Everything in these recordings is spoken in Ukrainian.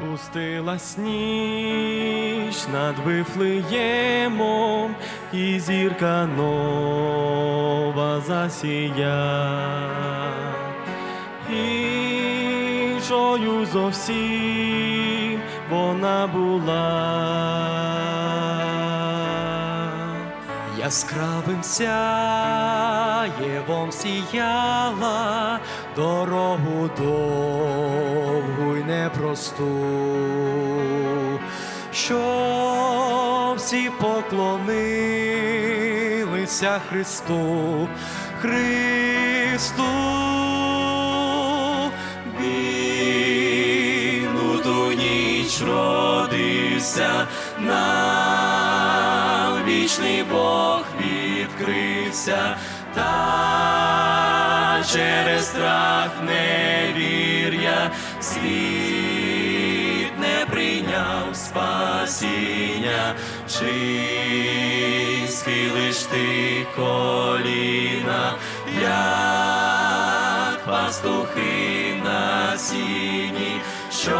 Пустилась ніч над Вифлеємом, і зірка нова засія. Іншою зовсім вона була. Яскравим сяєвом сіяла дорогу довгу й непросту, що всі поклонилися Христу, Христу. Він у ту ніч родився, нам вічний Бог відкрився, та через страх невір'я світ не прийняв спасіння, чи схилиш ти коліна, як пастухи на сіні, щоб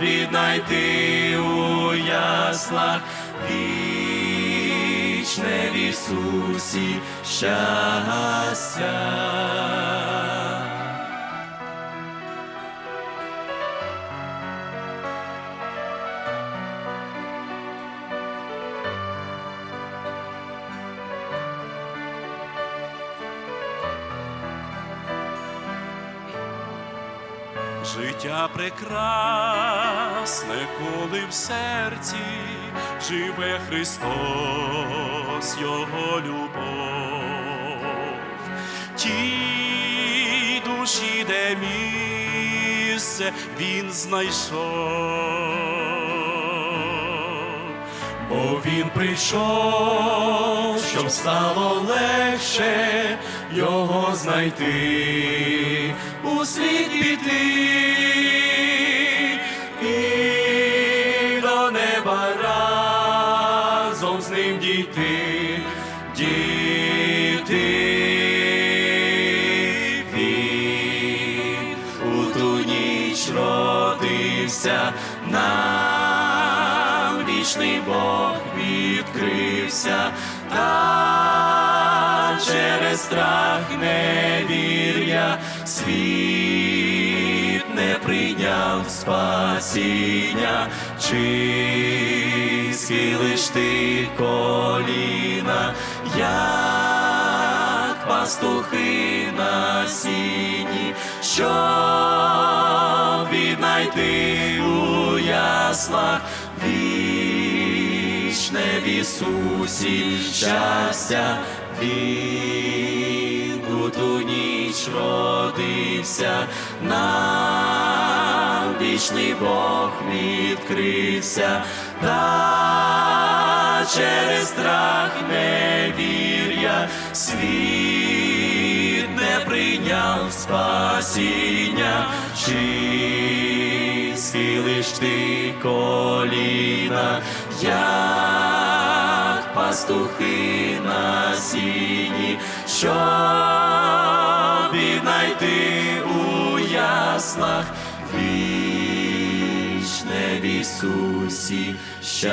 віднайти у яслах вічне в Ісусі щастя. Життя прекрасне, коли в серці живе Христос, Його любов, тій душі, де місце Він знайшов. Бо він прийшов, щоб стало легше його знайти, у світ піти. І до неба разом з ним дійти, дійти. Він у ту ніч родився. Нам вічний Бог відкрився, страх невір'я світ не прийняв спасіння, чи схилиш ти коліна, як пастухи на сіні, щоб віднайти у яслах вічне в Ісусі щастя. Він у ту ніч родився, нам вічний Бог відкрився, та через страх невір'я світ не прийняв спасіння, чи схилиш ти коліна, як пастухи на сіні, щоб віднайти у яслах вічне в Ісусі щастя.